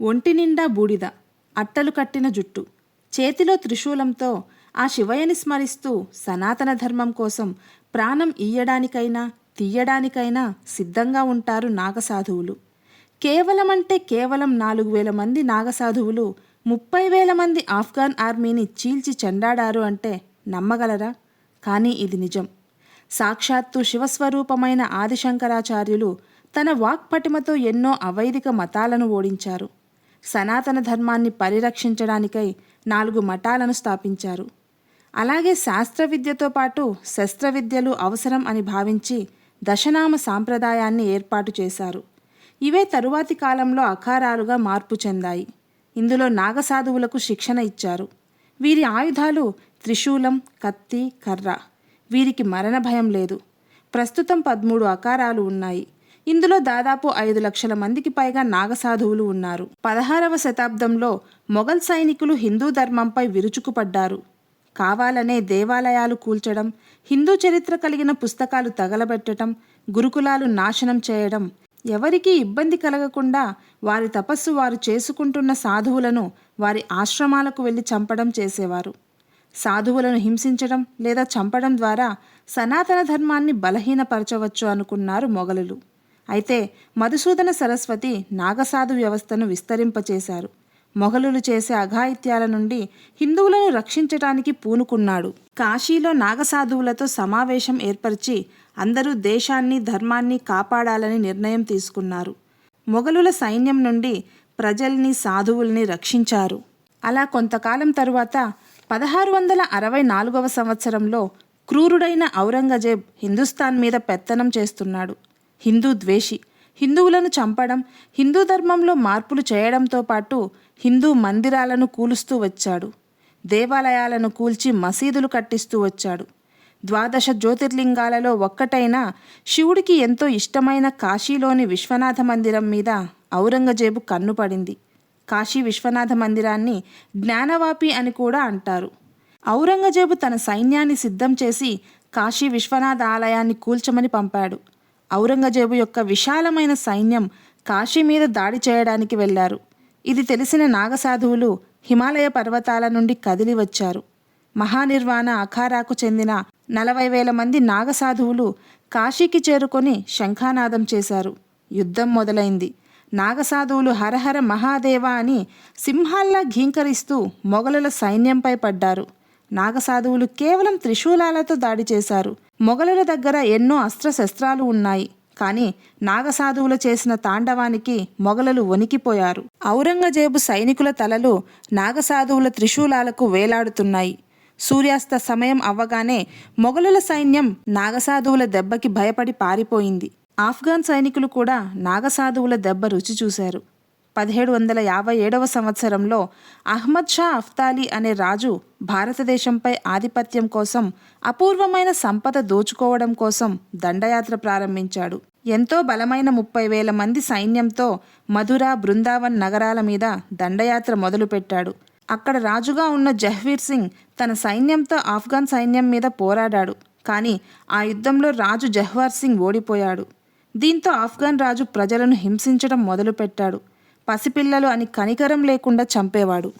ఒంటి నిండా బూడిద అట్టలు కట్టిన జుట్టు. చేతిలో త్రిశూలంతో ఆ శివయ్యని స్మరిస్తూ సనాతన ధర్మం కోసం ప్రాణం ఇయ్యడానికైనా తీయడానికైనా సిద్ధంగా ఉంటారు నాగసాధువులు. కేవలం అంటే కేవలం నాలుగు వేల మంది నాగసాధువులు ముప్పై వేల మంది ఆఫ్ఘాన్ ఆర్మీని చీల్చి చెండాడారు అంటే నమ్మగలరా? కానీ ఇది నిజం. సాక్షాత్తు శివస్వరూపమైన ఆదిశంకరాచార్యులు తన వాక్పటిమతో ఎన్నో అవైదిక మతాలను ఓడించారు. సనాతన ధర్మాన్ని పరిరక్షించడానికై నాలుగు మఠాలను స్థాపించారు. అలాగే శాస్త్ర విద్యతో పాటు శస్త్ర విద్యలు అవసరం అని భావించి దశనామ సాంప్రదాయాన్ని ఏర్పాటు చేశారు. ఇవే తరువాతి కాలంలో అఖారాలుగా మార్పు చెందాయి. ఇందులో నాగసాధువులకు శిక్షణ ఇచ్చారు. వీరి ఆయుధాలు త్రిశూలం కత్తి కర్ర. వీరికి మరణ భయం లేదు. ప్రస్తుతం పదమూడు అకారాలు ఉన్నాయి. ఇందులో దాదాపు ఐదు లక్షల మందికి పైగా నాగసాధువులు ఉన్నారు. పదహారవ శతాబ్దంలో మొఘల్ సైనికులు హిందూ ధర్మంపై విరుచుకుపడ్డారు. కావాలనే దేవాలయాలు కూల్చడం హిందూ చరిత్ర కలిగిన పుస్తకాలు తగలబెట్టడం గురుకులాలు నాశనం చేయడం ఎవరికీ ఇబ్బంది కలగకుండా వారి తపస్సు వారు చేసుకుంటున్న సాధువులను వారి ఆశ్రమాలకు వెళ్ళి చంపడం చేసేవారు. సాధువులను హింసించడం లేదా చంపడం ద్వారా సనాతన ధర్మాన్ని బలహీనపరచవచ్చు అనుకున్నారు మొఘలులు. అయితే మధుసూదన సరస్వతి నాగసాధు వ్యవస్థను విస్తరింపచేశారు. మొఘలులు చేసే అఘాయిత్యాల నుండి హిందువులను రక్షించటానికి పూనుకున్నాడు. కాశీలో నాగసాధువులతో సమావేశం ఏర్పరిచి అందరూ దేశాన్ని ధర్మాన్ని కాపాడాలని నిర్ణయం తీసుకున్నారు. మొఘలుల సైన్యం నుండి ప్రజల్ని సాధువుల్ని రక్షించారు. అలా కొంతకాలం తరువాత పదహారు వందల అరవై నాలుగవ సంవత్సరంలో క్రూరుడైన ఔరంగజేబ్ హిందుస్థాన్ మీద పెత్తనం చేస్తున్నాడు. హిందూ ద్వేషి. హిందువులను చంపడం హిందూ ధర్మంలో మార్పులు చేయడంతో పాటు హిందూ మందిరాలను కూలుస్తూ వచ్చాడు. దేవాలయాలను కూల్చి మసీదులు కట్టిస్తూ వచ్చాడు. ద్వాదశ జ్యోతిర్లింగాలలో ఒక్కటైన శివుడికి ఎంతో ఇష్టమైన కాశీలోని విశ్వనాథ మందిరం మీద ఔరంగజేబు కన్నుపడింది కాశీ విశ్వనాథ మందిరాన్ని జ్ఞానవాపి అని కూడా అంటారు. ఔరంగజేబు తన సైన్యాన్ని సిద్ధం చేసి కాశీ విశ్వనాథ ఆలయాన్ని కూల్చమని పంపాడు. ఔరంగజేబు యొక్క విశాలమైన సైన్యం కాశీ మీద దాడి చేయడానికి వెళ్ళారు. ఇది తెలిసిన నాగసాధువులు హిమాలయ పర్వతాల నుండి కదిలి వచ్చారు. మహానిర్వాణ అఖారాకు చెందిన నలభై వేల మంది నాగసాధువులు కాశీకి చేరుకొని శంఖానాదం చేశారు. యుద్ధం మొదలైంది. నాగసాధువులు హరహర మహాదేవ అని సింహాల్లా ఘీంకరిస్తూ మొఘలుల సైన్యంపై పడ్డారు. నాగసాధువులు కేవలం త్రిశూలాలతో దాడి చేశారు. మొఘలుల దగ్గర ఎన్నో అస్త్రశస్త్రాలు ఉన్నాయి. కానీ నాగసాధువులు చేసిన తాండవానికి మొఘలులు వణికిపోయారు. ఔరంగజేబు సైనికుల తలలు నాగసాధువుల త్రిశూలాలకు వేలాడుతున్నాయి. సూర్యాస్త సమయం అవ్వగానే మొఘలుల సైన్యం నాగసాధువుల దెబ్బకి భయపడి పారిపోయింది. ఆఫ్ఘాన్ సైనికులు కూడా నాగసాధువుల దెబ్బ రుచి చూశారు. పదిహేడు వందల యాభై ఏడవ సంవత్సరంలో అహ్మద్ షా అఫ్తాలీ అనే రాజు భారతదేశంపై ఆధిపత్యం కోసం అపూర్వమైన సంపద దోచుకోవడం కోసం దండయాత్ర ప్రారంభించాడు. ఎంతో బలమైన ముప్పై వేల మంది సైన్యంతో మధుర బృందావన్ నగరాల మీద దండయాత్ర మొదలుపెట్టాడు. అక్కడ రాజుగా ఉన్న జహ్వీర్ సింగ్ తన సైన్యంతో ఆఫ్ఘాన్ సైన్యం మీద పోరాడాడు. కానీ ఆ యుద్ధంలో రాజు జహ్వార్ సింగ్ ఓడిపోయాడు. దీంతో ఆఫ్ఘన్ రాజు ప్రజలను హింసించడం మొదలుపెట్టాడు. పసిపిల్లలు అని కనికరం లేకుండా చంపేవాడు.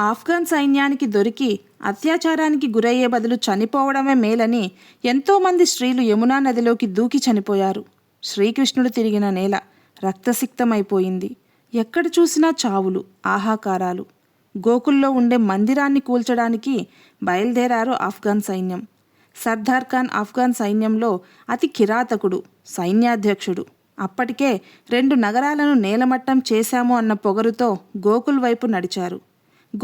ఆఫ్ఘన్ సైన్యానికి దొరికి అత్యాచారానికి గురయ్యే బదులు చనిపోవడమే మేలని ఎంతోమంది స్త్రీలు యమునా నదిలోకి దూకి చనిపోయారు. శ్రీకృష్ణుడు తిరిగిన నేల రక్తసిక్తమైపోయింది. ఎక్కడ చూసినా చావులు ఆహాకారాలు. గోకుల్లో ఉండే మందిరాన్ని కూల్చడానికి బయలుదేరారు ఆఫ్ఘన్ సైన్యం. సర్దార్ ఖాన్ ఆఫ్ఘాన్ సైన్యంలో అతి కిరాతకుడు సైన్యాధ్యక్షుడు. అప్పటికే రెండు నగరాలను నేలమట్టం చేశాము అన్న పొగరుతో గోకుల్ వైపు నడిచారు.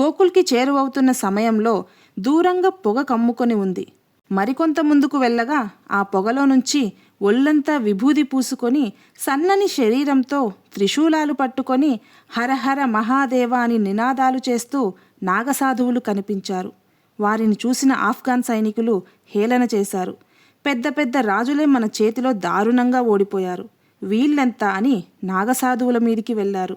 గోకుల్కి చేరువవుతున్న సమయంలో దూరంగా పొగ కమ్ముకొని ఉంది. మరికొంత ముందుకు వెళ్ళగా ఆ పొగలో నుంచి ఒళ్ళంతా విభూది పూసుకొని సన్నని శరీరంతో త్రిశూలాలు పట్టుకొని హరహర మహాదేవ అని నినాదాలు చేస్తూ నాగసాధువులు కనిపించారు. వారిని చూసిన ఆఫ్ఘాన్ సైనికులు హేళన చేశారు. పెద్ద పెద్ద రాజులే మన చేతిలో దారుణంగా ఓడిపోయారు. వీళ్ళెంత అని నాగసాధువుల మీదికి వెళ్ళారు.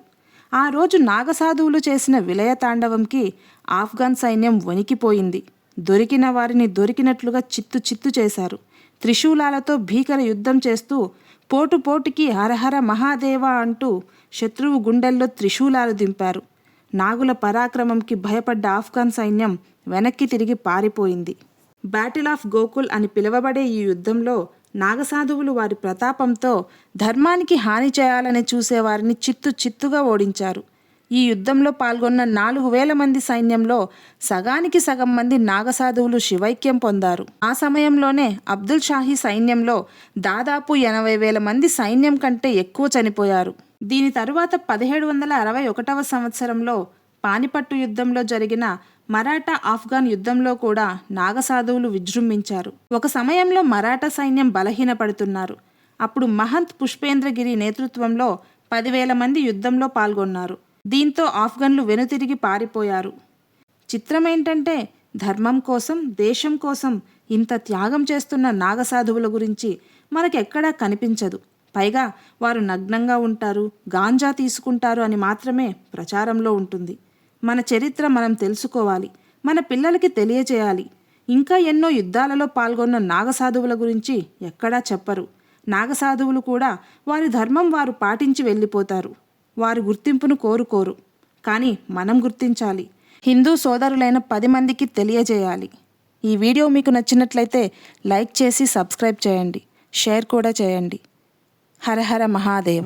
ఆ రోజు నాగసాధువులు చేసిన విలయ తాండవంకి ఆఫ్ఘాన్ సైన్యం వణికిపోయింది. దొరికిన వారిని దొరికినట్లుగా చిత్తు చిత్తు చేశారు. త్రిశూలాలతో భీకర యుద్ధం చేస్తూ పోటు పోటుకి హరహర మహాదేవ అంటూ శత్రువు గుండెల్లో త్రిశూలాలు దింపారు. నాగుల పరాక్రమంకి భయపడ్డ ఆఫ్ఘన్ సైన్యం వెనక్కి తిరిగి పారిపోయింది. బ్యాటిల్ ఆఫ్ గోకుల్ అని పిలువబడే ఈ యుద్ధంలో నాగసాధువులు వారి ప్రతాపంతో ధర్మానికి హాని చేయాలని చూసేవారిని చిత్తు చిత్తుగా ఓడించారు. ఈ యుద్ధంలో పాల్గొన్న నాలుగు వేల మంది సైన్యంలో సగానికి సగం మంది నాగసాధువులు శివైక్యం పొందారు. ఆ సమయంలోనే అబ్దుల్ షాహీ సైన్యంలో దాదాపు ఎనభై వేల మంది సైన్యం కంటే ఎక్కువ చనిపోయారు. దీని తరువాత పదిహేడు వందల అరవై ఒకటవ సంవత్సరంలో పానిపట్టు యుద్ధంలో జరిగిన మరాఠా ఆఫ్ఘన్ యుద్ధంలో కూడా నాగసాధువులు విజృంభించారు. ఒక సమయంలో మరాఠా సైన్యం బలహీనపడుతున్నారు. అప్పుడు మహంత్ పుష్పేంద్రగిరి నేతృత్వంలో పదివేల మంది యుద్ధంలో పాల్గొన్నారు. దీంతో ఆఫ్ఘన్లు వెనుతిరిగి పారిపోయారు. చిత్రమేంటంటే ధర్మం కోసం దేశం కోసం ఇంత త్యాగం చేస్తున్న నాగసాధువుల గురించి మనకెక్కడా కనిపించదు. పైగా వారు నగ్నంగా ఉంటారు గాంజా తీసుకుంటారు అని మాత్రమే ప్రచారంలో ఉంటుంది. మన చరిత్ర మనం తెలుసుకోవాలి మన పిల్లలకి తెలియజేయాలి ఇంకా ఎన్నో యుద్ధాలలో పాల్గొన్న నాగసాధువుల గురించి ఎక్కడా చెప్పరు. నాగసాధువులు కూడా వారి ధర్మం వారు పాటించి వెళ్ళిపోతారు. వారి గుర్తింపును కోరుకోరు. కానీ మనం గుర్తించాలి. హిందూ సోదరులైన పది మందికి తెలియజేయాలి. ఈ వీడియో మీకు నచ్చినట్లయితే లైక్ చేసి సబ్స్క్రైబ్ చేయండి. షేర్ కూడా చేయండి. హర హర మహాదేవ.